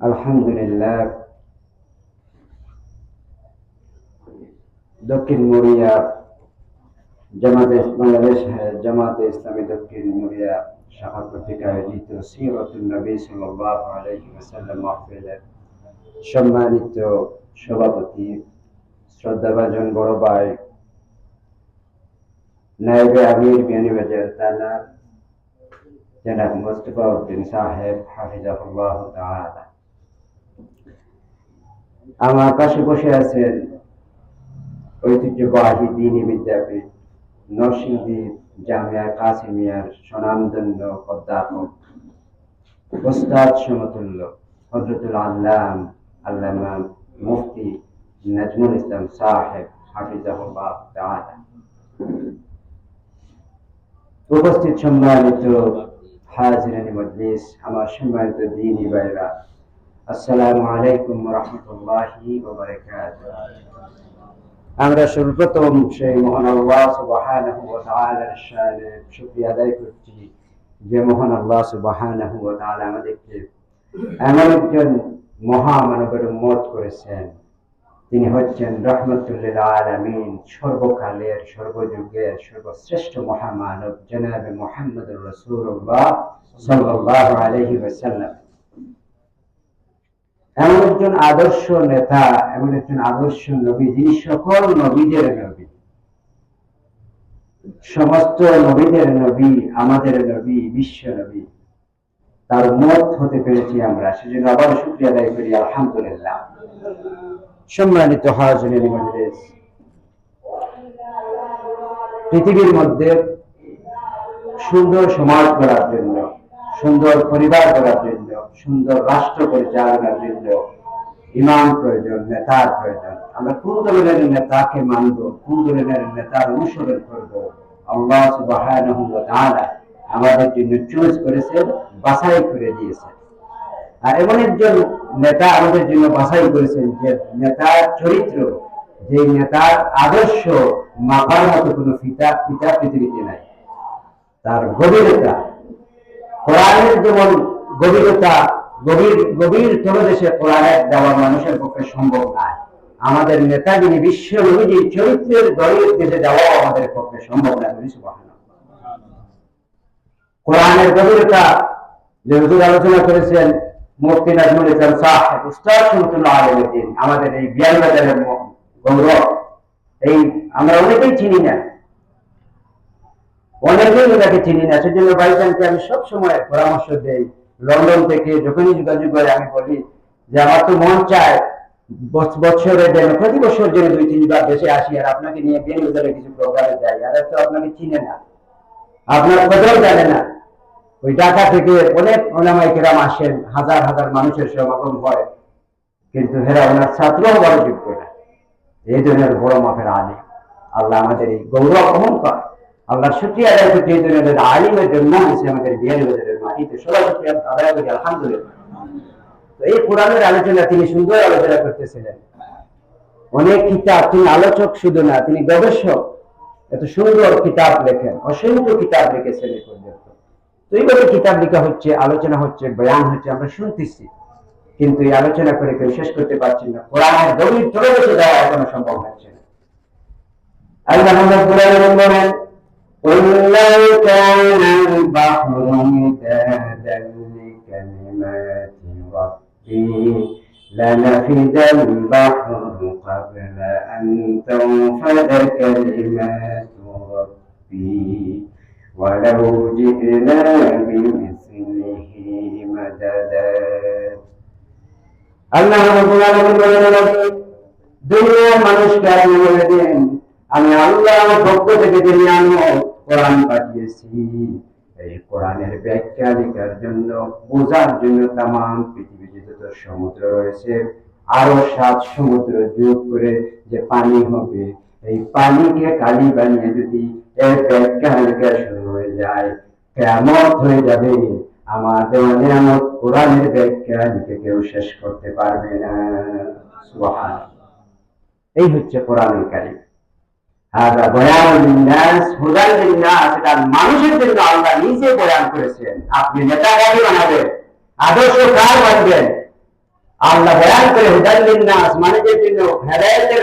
আলহামদুলিল্লাহ দক্ষিণ মুড়িয়া জামাতে বাংলাদেশ, জামাতে ইসলামী দক্ষিণ মুড়িয়া শাখা কর্তৃক আয়োজিত সিরতুল নবী সাল্লাল্লাহু আলাইহি ওয়াসাল্লাম মাহফিলের সম্মানিত সভাপতি, শ্রদ্ধাভাজন বড় ভাই, নায়েবে আমির বিয়ানীবাজার থানা জনাব মুস্তফা উদ্দিন সাহেব, হাফিজাহুল্লাহ তাআলা। আমার পাশে বসে আছেন ঐতিহ্যবাহী দিনী বিদ্যাপীঠ নরসিংদী জামিয়া কাসিমিয়ার স্বনামধন্য অধ্যাপক ওস্তাদ সমতুল্য হজরতুল আল্লাম আল্লামা মুফতি নাজমুল ইসলাম সাহেব হাফিজাহুল্লাহ তাআলা। উপস্থিত সম্মানিত হাজিরানি মজলিস, আমার সম্মানিত দিনী ভাইরা আসসালামু আলাইকুম রহমতুল্লাহি আমরা সর্বপ্রথম সেই মহান আল্লাহ সুবহানাহু ওয়া তাআলার শানে শুকরিয়া আদায় করছি যে মহান আল্লাহ সুবহানাহু ওয়া তাআলা আমাদেরকে এমন একজন মহামানবের উম্মত করেছেন তিনি হচ্ছেন রহমতুল্লিল আলামিন, সর্বকালের, সর্বযুগের, সর্বশ্রেষ্ঠ মহামানব জনাবে মোহাম্মদ রসুল্লাহ সাল্লাল্লাহু আলাইহি ওয়াসাল্লাম। এমন একজন আদর্শ নেতা, এমন একজন আদর্শ নবী, যিনি সকল নবীদের নবী। সমস্ত নবীদের নবী, আমাদের নবী, বিশ্ব নবী। তার মত হতে পেরেছি আমরা, সেজন্য আবার শুক্রিয়া আদায় করি, আলহামদুলিল্লাহ। সম্মানিত হাজরিন মজলিস, পৃথিবীর মধ্যে সুন্দর সমাজ করার জন্য, সুন্দর পরিবার করার জন্য, সুন্দর রাষ্ট্র পরিচালনার জন্য ইমাম প্রয়োজন, নেতার প্রয়োজন। আমরা কোন ধরনের নেতাকে মানব কোন ধরনের নেতার অনুসরণ করব। আল্লাহ তাআলা আমাদের জন্য চুজ করেছেন বাছাই করে দিয়েছেন আর এমন একজন নেতা আমাদের জন্য বাছাই করেছেন যে নেতার চরিত্র, যে নেতার আদর্শ মাপার মতো কোনো পিতা পিতা পৃথিবীতে নাই। তার গভীরতা, কোরআনের যেমন গভীরতা গভীর গভীর তলদেশে কোরআনের দেওয়া মানুষের পক্ষে সম্ভব নয়। আমাদের নেতা যিনি বিশ্ব নবীজি চরিত্রের দলের দেশে দেওয়াও আমাদের পক্ষে সম্ভব নয় কোরআনের গভীরতা যে হুজুর আলোচনা করেছেন মুফতি নাজমুল ইসলাম সাহেব উস্তাদ সুমতুল্লাহ আলমদ্দিন আমাদের এই বিয়ানবাজারের গৌরব। এই আমরা অনেকেই চিনি না। অনেকেই ওনাকে চিনি না। সেজন্য ভাইজানকে আমি সবসময় পরামর্শ দেই লন্ডন থেকে যখনই যোগাযোগ করে, আমি বলি যে আমার তো মন চায় বছরে যেন, প্রতি বছর যেন দুই, তিনবার দেশে আসি আর আপনাকে নিয়ে বিয়ানবাজারে কিছু প্রোগ্রামে যাই। আর তো আপনাকে চিনে না। আপনার কোথাও জানে না। ওই ঢাকা থেকে অনেক ওলামাই কেরাম আসেন, হাজার হাজার মানুষের সমাগম হয়। কিন্তু হেরা ওনার ছাত্র বড় যোগ্য না। এই ধরনের বড় মাপের আলী আল্লাহ আমাদের এই গৌরব অহংকার আল্লাহ শুক্রিয়া আলিমের জন্য আমাদের বিহারি আলহামদুলিল্লাহ। এই কোরআনের আলোচনা তিনি সুন্দর আলোচনা করতেছিলেন। অনেক কিতাব, তিনি আলোচক শুধু না, তিনি গবেষক। এত সুন্দর কিতাব লেখেন, অসংখ্য কিতাব লিখেছেন এই পর্যন্ত। তো এইভাবে কিতাব লেখা হচ্ছে, আলোচনা হচ্ছে, বয়ান হচ্ছে, আমরা শুনতেছি। কিন্তু এই আলোচনা করে কেউ শেষ করতে পারছি না। কোরআনের গভীর চলে বসে যাওয়া এখনও সম্ভব হচ্ছে না। قل لو كان البحر مدادا لكلمات ربي لنفد البحر قبل أن تنفد كلمات ربي ولو جئنا بمثله مددا আল্লাহ রাব্বুল আলামিন বলেন দুনিয়ার মানুষকে আপনি বলে দিন আমি আল্লাহর পক্ষ থেকে যিনি আমি কোরআন পাঠিয়েছি। এই কোরআনের ব্যাখ্যা লেখার জন্য, বোঝার জন্য তাম পৃথিবীতে যত সমুদ্র রয়েছে, আরও সাত সমুদ্র যোগ করে যে পানি হবে, এই পানিকে কালি বানিয়ে যদি এর ব্যাখ্যা লেখা শুরু হয়ে যায় কেমন হয়ে যাবে। আমার দেওয়া নিয়ামত কোরআনের ব্যাখ্যা লিখে কেউ শেষ করতে পারবে না। এই হচ্ছে কোরআনের কারিম। মানুষের জন্য আল্লাহ নিজে বয়ান করেছেন আপনি নেতা বানাবেন? আদর্শ কার বানবেন? আল্লাহ বয়ান করে মানুষের জন্য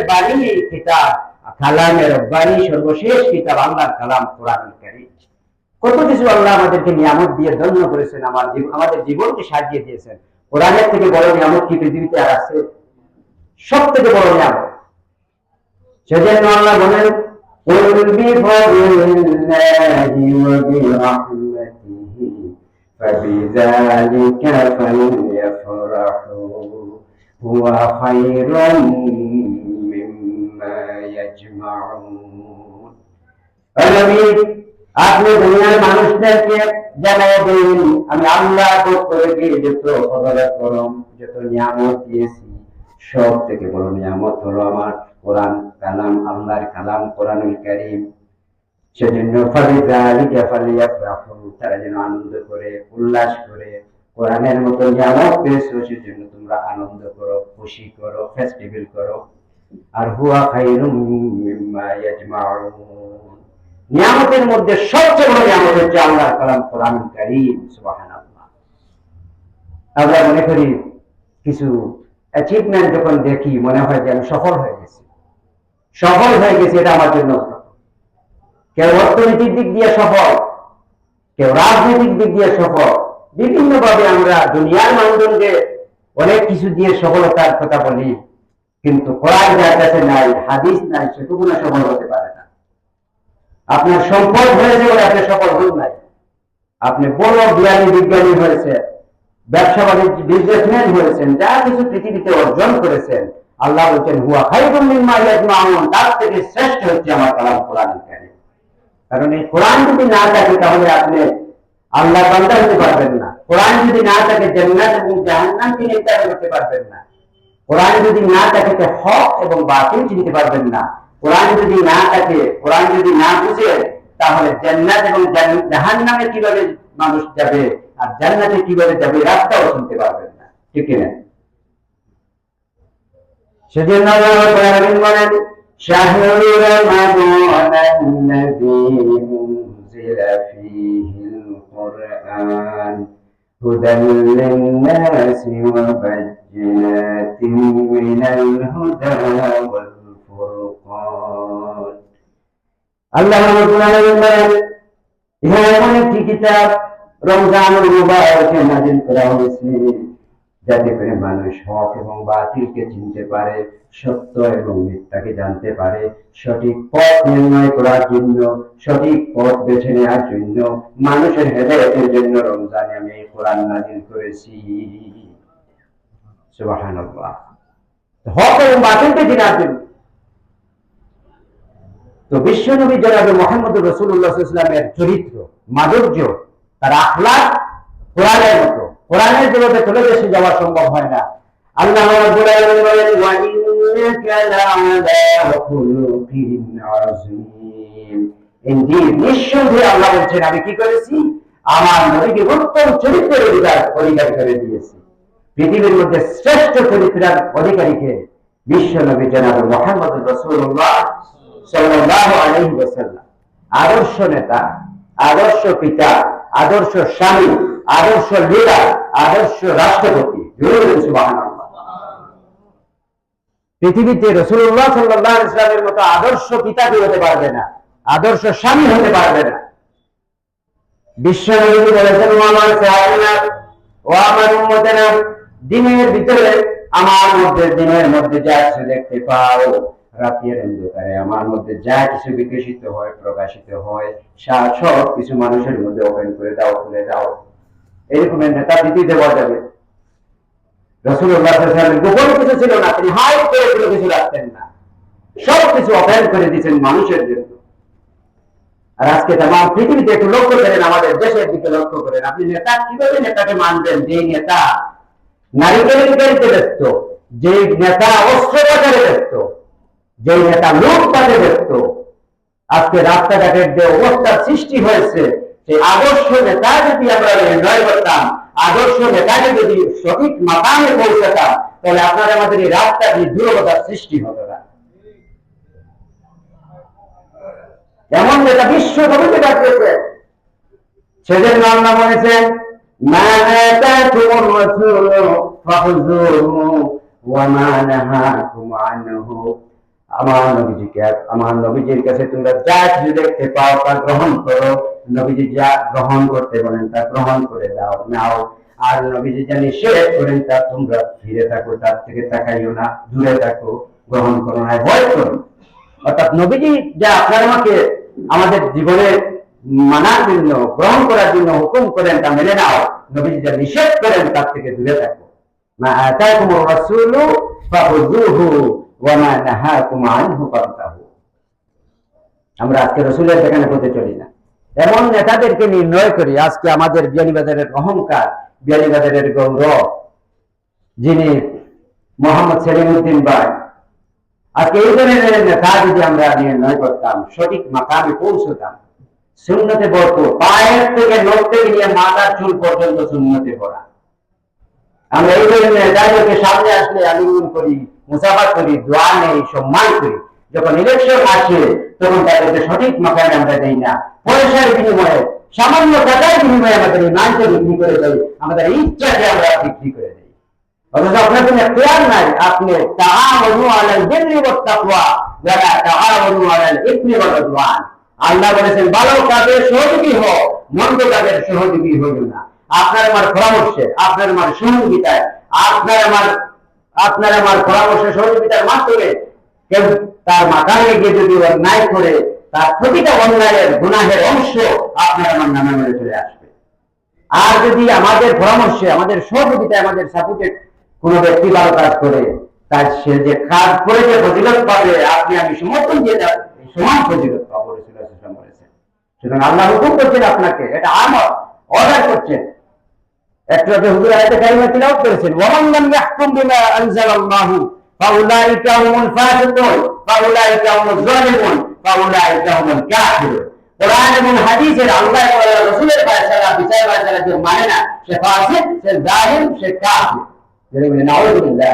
বাণী, কিতাব, কালামের বাণী, সর্বশেষ কিতাব, আল্লাহর কালাম কোরআন কত কিছু আল্লাহ আমাদেরকে নিয়ামত দিয়ে ধন্য করেছেন, আমার আমাদের জীবনকে সাজিয়ে দিয়েছেন। কোরআনের থেকে বড় নিয়ামত কি পৃথিবীতে আর আছে? সব থেকে বড় নিয়ামত। সেজন্য আল্লাহ বলেন قل بفضل الله وبرحمته فبذلك فليفرحوا هو خير مما يجمعون নবী আপনি দুনিয়ার মানুষদেরকে জানাই দিন আমি আল্লাহ পক্ষ থেকে যত অবদান করম যত নিয়ামত দিয়েছি সব থেকে বড় নিয়ামত হলো আমার কোরআন কালাম, আল্লাহর কালাম, কোরআনুল কারীম। সেজন্য ফালিযালিকা ফালিয়াফরাহু, তারা যেন আনন্দ করে, উল্লাস করে, কোরআনের মতো নিয়ামত পেয়েছ, সেজন্য তোমরা আনন্দ করো, খুশি করো ফেস্টিভ্যাল করো। আর হুয়া খাইরুম নিয়ামতের মধ্যে সবচেয়ে বড় নিয়ামত হচ্ছে আল্লাহর কালাম কোরআন কারীম, সুবহানাল্লাহ। আমরা মনে করি কিছু অ্যাচিভমেন্ট যখন দেখি, মনে হয় যে আমি সফল হয়ে গেছি। সফল হয়ে গেছি, এটা আমার জন্য। কেউ অর্থনৈতিক দিক দিয়ে সফল, কেউ রাজনৈতিক দিক দিয়ে সফল। বিভিন্ন ভাবে আমরা দুনিয়ার মানদণ্ডে অনেক কিছু দিয়ে সফলতার কথা বলি, কিন্তু কোরআন যার কাছে নাই, হাদিস নাই সেটুকু না সফল হতে পারে না। আপনার সম্পদ হয়েছে বলে আপনি সফল হন নাই। আপনি বড় জ্ঞানী, বিজ্ঞানী হয়েছে ব্যবসা বাণিজ্য বিজনেসম্যান হয়েছেন, যা কিছু পৃথিবীতে অর্জন করেছেন আল্লাহ বলছেন, হুয়া খাইরুম মিম্মা ইয়াজমাউন। তার থেকে শ্রেষ্ঠ হচ্ছে আমার কালাম কোরআন কারীম। কারণ এই কোরআন যদি না থাকে, তাহলে আপনি আল্লাহ বান্দা হতে পারবেন না। কোরআন যদি না থাকে, জান্নাত এবং জাহান্নামকে নির্ধারণ করতে পারবেন না। কোরআন যদি না থাকে হক এবং বাতিল চিনতে পারবেন না। কোরআন যদি না থাকে, কোরআন যদি না বুঝে, তাহলে জান্নাত এবং জাহান্নামে কীভাবে মানুষ যাবে, আর জান্নাতে কীভাবে যাবে, রাস্তাও চিনতে পারবেন না। ঠিক কিনা? সেজন্য আল্লাহ রাব্বুল আলামিন বলেন শাহরুর রমাদান الذي أنزل فيه القرآن هدى للناس وبينات من الهدى والفرقان আল্লাহ রাব্বুল আলামিন বলেন ইহা এমন একটি কিতাব রমজানুল মুবারকে নাজিল করা হয়েছে যাতে করে মানুষ হক এবং বাতিলকে চিনতে পারে, সত্য এবং মিথ্যাকে জানতে পারে, সঠিক পথ নির্ণয় করার জন্য, সঠিক পথ বেছে নেওয়ার জন্য, মানুষের হেদায়তের জন্য রমজানে আমি এই কোরআন নাজিল করেছি। হক এবং বাতিলকে চেনার জন্য। তো বিশ্বনবী জনাবে মোহাম্মদ রসুল্লাহ ইসলামের চরিত্র, মাধুর্য, তার আখলাক কোরআনের মতো। কোরআনের জগতে চলে দেশে যাওয়া সম্ভব হয় না। আল্লাহ নিশ্চয়ই আল্লাহ বলছেন, আমি কি করেছি? আমার উত্তম চরিত্রের অধিকার অধিকার করে দিয়েছি। পৃথিবীর মধ্যে শ্রেষ্ঠ চরিত্রের অধিকারীকে বিশ্ব নবী জনাব মোহাম্মদ রসুল্লাহ আদর্শ নেতা, আদর্শ পিতা, আদর্শ স্বামী আদর্শ লিডার, আদর্শ রাষ্ট্রপতি পৃথিবীতে রসুল্লাহ সাল্লাহ ইসলামের মতো আদর্শ পিতা কেউ হতে পারবে না, আদর্শ স্বামী হতে পারবে না। বিশ্বনবী বলেছেন, ও আমার সাহাবীরা, ও আমার উম্মতেরা, দিনের ভিতরে আমার মধ্যে, দিনের মধ্যে যা কিছু দেখতে পাও, রাতের অন্ধকারে আমার মধ্যে যা কিছু বিকশিত হয়, প্রকাশিত হয় সব কিছু মানুষের মধ্যে ওপেন করে দাও, খুলে দাও। এরকম নেতা দিতে দেওয়া যাবে। গোপন কিছু ছিল না, তিনি হাই করে কোনো কিছু রাখতেন না। সব কিছু করে দিয়েছেন মানুষের জন্য। আর আজকে তাম পৃথিবীতে একটু লক্ষ্য করেন, আমাদের দেশের দিকে লক্ষ্য করেন, আপনি নেতা, কীভাবে নেতাকে মানবেন? যে নেতা নারী কেলেঙ্কারিতে ব্যস্ত যে নেতা অস্ত্র বাজারে ব্যস্ত যে নেতা লুটপাটে ব্যস্ত, আজকে রাস্তাঘাটের যে অবস্থার সৃষ্টি হয়েছে সেই আদর্শ নেতা যদি আমরা নির্ণয় করতাম, আদর্শ নেতাকে যদি সঠিক মাকামে পৌঁছাতাম, তাহলে আপনার আমাদের এই এই দুর্বলতার সৃষ্টি হতো না। এমন নেতা বিশ্ব কবিতে ডাকতেছে সেজন্য আল্লাহ বলেছেন মা আমার নবীজিকে, আমার নবীজির কাছে তোমরা যা কিছু দেখতে পাও তা গ্রহণ করো। নবীজি যা গ্রহণ করতে বলেন তা গ্রহণ করে দাও, নাও। আর নবীজি যা নিষেধ করেন তা তোমরা ফিরে থাকো, তার থেকে তাকাইও না, দূরে থাকো, গ্রহণ করো না ভয় করো অর্থাৎ নবীজি যা আপনার আমাকে আমাদের জীবনে মানার জন্য, গ্রহণ করার জন্য হুকুম করেন তা মেনে নাও। নবীজি যা নিষেধ করেন তার থেকে দূরে থাকো। না তাই তোমার রাসূলু আমরা আজকে রসুলের চলি না। এমন নেতাদেরকে নির্ণয় করি, আজকে আমাদের বিয়ানীবাজারের অহংকার বিয়ানীবাজারের গৌরব, যিনি মোহাম্মদ ভাই। আজকে এই ধরনের নেতা যদি আমরা নির্ণয় করতাম, সঠিক মাকামে পৌঁছতাম শূন্যতে বলতো পায়ের থেকে নোট থেকে নিয়ে মাথার চুল পর্যন্ত শূন্যতে পড়া আমরা এই ধরনের নেতাদেরকে সামনে আসলে আলিঙ্গন করি মুসাফা করি, দোয়া নেই, সম্মান করি। যখন ইলেকশন আসে, তখন তাদেরকে সঠিক মাকামে আমরা দেই না। পয়সার বিনিময়ে, সামান্য টাকার বিনিময়ে আমাদের এই মানকে বিক্রি করে দেয় আমাদের ইচ্ছাকে আমরা বিক্রি করে দিই। অথচ আপনার কোনো প্লেয়ার নাই, আপনি তাআওয়ানু আলাল বিররি ওয়াত ওয়া লা তাআওয়ানু আলাল ইসমি ওয়াল উদওয়ান। আল্লাহ বলেছেন ভালো কাজের সহযোগী হও, মন্দ কাজের সহযোগী হইও না। আপনার আমার পরামর্শে, আপনার আমার সহযোগিতায়, আপনার আমার আপনার আমার পরামর্শে সহযোগিতার মাধ্যমে কেউ তার মাথায় গিয়ে যদি অন্যায় করে, তার প্রতিটা অন্যায়ের গুনাহের অংশ আপনার আমার নামে মেরে চলে আসবে। আর যদি আমাদের পরামর্শে, আমাদের সহযোগিতায় আমাদের সাপোর্টে কোন ব্যক্তি ভালো কাজ করে, তার সে যে কাজ করে যে ফজিলত পাবে, আপনি আমি সমর্থন দিয়ে দেব, সমান প্রতিরোধ পাবো বলেছেন। সুতরাং আল্লাহ হুকুম করছেন আপনাকে, এটা আমার অর্ডার করছেন। একটু আগে হুজুর আয়াতে কারিমা তিলাওয়াত করেছেন ওয়ামান লাম ইয়াহকুম বিমা আনজালাল্লাহু ফাউলাইকা হুমুল ফাসিকুন ফাউলাইকা হুমুজ জালিমুন ফাউলাইকা হুমুল কাফিরুন কোরআন এবং হাদিসের আল্লাহ এবং রাসূলের ফয়সালা বিচার ফয়সালা যে মানে না সে ফাসিক সে জালিম সে কাফির যেটা বলে নাউযুবিল্লাহ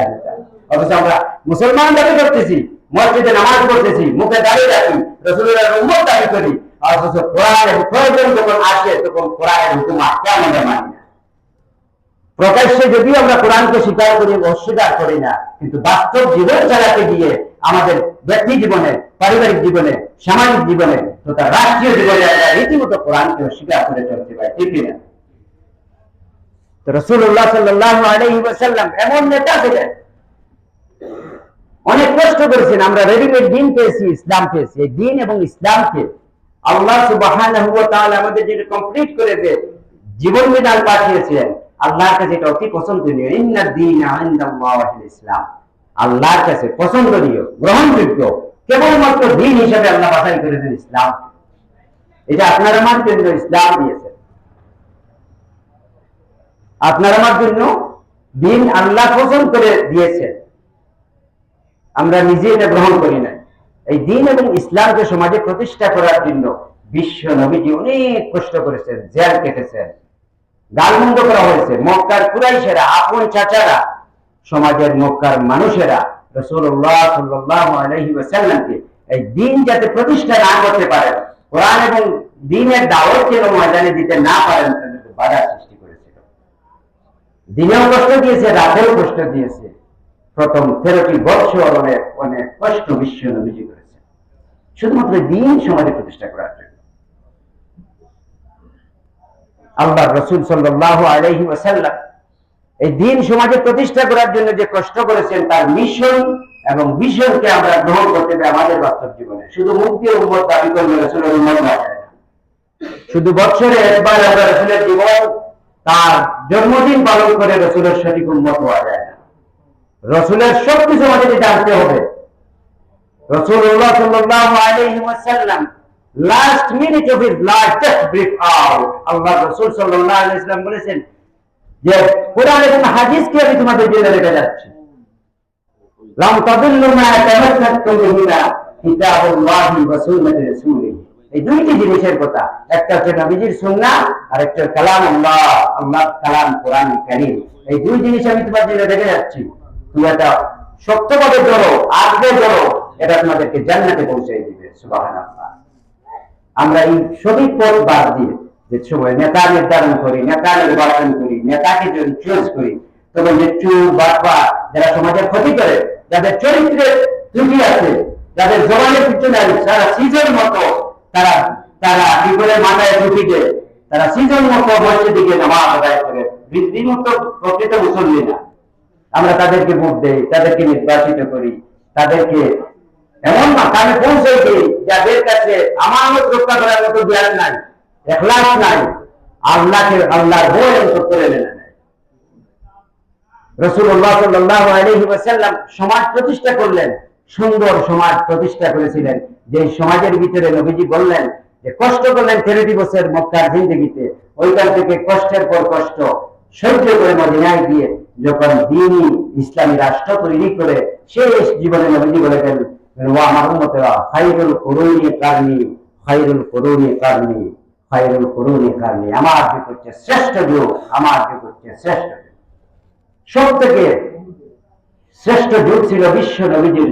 অথচ আমরা মুসলমান দাবি করতেছি মসজিদে নামাজ পড়তেছি মুখে দাঁড়িয়ে রাখি রসুলের উম্মত দাবি করি অথচ কোরআনের প্রয়োজন যখন আসে তখন কোরআনের হুকুম আজকে আমরা মানি না প্রকাশ্যে যদিও আমরা কোরআনকে স্বীকার করি অস্বীকার করি না, কিন্তু বাস্তব জীবন চালাতে গিয়ে আমাদের ব্যক্তি জীবনে, পারিবারিক জীবনে, সামাজিক জীবনে, তথা রাষ্ট্রীয় জীবনে আমরা রীতিমতো কোরআনকে অস্বীকার করে চলতে পারি, ঠিক না রসুল্লাহ সাল্লাহ এমন নেতা ছিলেন। অনেক কষ্ট করেছেন, আমরা রেডিমেড দিন পেয়েছি, ইসলাম পেয়েছি। এই দিন এবং ইসলামকে আল্লাহ ওয়া আমাদের যেটা কমপ্লিট করে দিয়ে জীবন বিধান পাঠিয়েছেন। আল্লাহর কাছে এটা অতি পছন্দনীয়, ইন্না দিন ইসলাম। আল্লাহর কাছে পছন্দনীয়, গ্রহণযোগ্য, কেবলমাত্র দিন হিসেবে আল্লাহ বাছাই করেছেন ইসলাম। এটা আপনার আমার জন্য ইসলাম দিয়েছেন আপনার আমার জন্য দিন আল্লাহ পছন্দ করে দিয়েছেন আমরা নিজে এটা গ্রহণ করি না এই দিন এবং ইসলামকে সমাজে প্রতিষ্ঠা করার জন্য বিশ্ব নবীজি অনেক কষ্ট করেছেন, জেল কেটেছেন। গালমন্দ করা হয়েছে। মক্কার কুরাইশেরা, আপন চাচারা, সমাজের মক্কার মানুষেরা রসুল্লাহ এই দিন যাতে প্রতিষ্ঠা না করতে কোরআন এবং দিনের দাওয়াত ময়দানে দিতে না পারেন তাদেরকে বাধা সৃষ্টি করেছিল দিনেও কষ্ট দিয়েছে, রাতেও কষ্ট দিয়েছে। প্রথম তেরোটি অনেক অনেক কষ্ট বিশ্ব নবীজি করেছে শুধুমাত্র দিন সমাজে প্রতিষ্ঠা করার জন্য। আল্লাহ রসুল সাল্লাহ আলহি ওয়াসাল্লাম এই দিন সমাজে প্রতিষ্ঠা করার জন্য যে কষ্ট করেছেন, তার মিশন এবং মিশনকে আমরা গ্রহণ করতে হবে আমাদের বাস্তব জীবনে। শুধু মুক্তি উম্মত দাবি করলে রসুলের উন্মত না শুধু বছরে একবার আমরা রসুলের জীবন, তার জন্মদিন পালন করে রসুলের সঠিক উন্মত হওয়া যায় না। রসুলের সবকিছু আমাদেরকে জানতে হবে। রসুল্লাহ সাল্লাহ আলহি ওয়াসাল্লাম last minute of his life just brief out আল্লাহ রাসূল সাল্লাল্লাহু আলাইহি ওয়াসাল্লাম বলেছেন যে কোরআন এবং হাদিসকে আমি তোমাদের জন্য রেখে যাচ্ছি। লাম তাদিল্লু মা তামাসসাকতুম বিহিমা কিতাবুল্লাহি ওয়া সুন্নাতি রাসূলিহি। এই দুইটি জিনিসের কথা, একটা হচ্ছে নবীজির সুন্নাহ আর একটা কালাম আল্লাহ আল্লাহ কালাম কোরআন কারীম। এই দুই জিনিস আমি জন্য রেখে যাচ্ছি। তুমি এটা শক্তভাবে ধরো আজকে ধরো এটা তোমাদেরকে জান্নাতে পৌঁছে দিবে, সুবহানাল্লাহ। আমরা এই সঠিক পথ বাদ দিয়ে যে সময় নেতা নির্ধারণ করি নেতা নির্বাচন করি, নেতাকে যদি চুজ করি তবে যে চুর বাটপা যারা সমাজের ক্ষতি করে, যাদের চরিত্রে ত্রুটি আছে, যাদের জবানের পিছনে তারা সিজন মতো তারা তারা কি করে মাথায় টুপি দেয়, তারা সিজন মতো মসজিদে গিয়ে নামাজ আদায় করে। রীতিমতো প্রকৃত মুসল্লি না আমরা তাদেরকে ভোট দেই, তাদেরকে নির্বাচিত করি, তাদেরকে এমন মাথায় পৌঁছে দিই? যাদের কাছে আমানত রক্ষা করার মতো জ্ঞান নাই, এখলাস নাই, আল্লাহকে আল্লাহর বই অন্তর করে নেয় রসুল্লাহ সাল্লাহ আলহি ওয়াসাল্লাম সমাজ প্রতিষ্ঠা করলেন, সুন্দর সমাজ প্রতিষ্ঠা করেছিলেন। যে সমাজের ভিতরে নবীজি বললেন যে, কষ্ট করলেন তেরোটি বছর মক্কার জিন্দগিতে। ওইখান থেকে কষ্টের পর কষ্ট, সহ্য করে মদিনায় গিয়ে যখন দিনই ইসলামী রাষ্ট্র তৈরি করে, শেষ জীবনে নবীজি বলে গেলেন ও যুগ হচ্ছে শ্রেষ্ঠ ছিল বিশ্ব নবীজির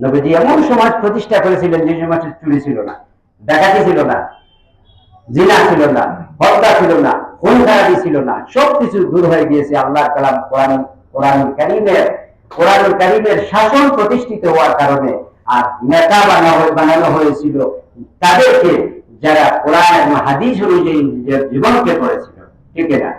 নবীজি এমন সমাজ প্রতিষ্ঠা করেছিলেন যে সমাজে চুরি ছিল না, ডাকাতি ছিল না, জিনা ছিল না, হত্যা ছিল না খুন ছিল না, সবকিছু দূর হয়ে গিয়েছে আল্লাহ কালাম কোরআন কোরআন কারিমের কোরআন কারিমের শাসন প্রতিষ্ঠিত হওয়ার কারণে আর নেতা বানানো হয়েছিল তাদেরকে যারা কোরআন এবং হাদিস অনুযায়ী জীবনকে করেছিল। ঠিক না?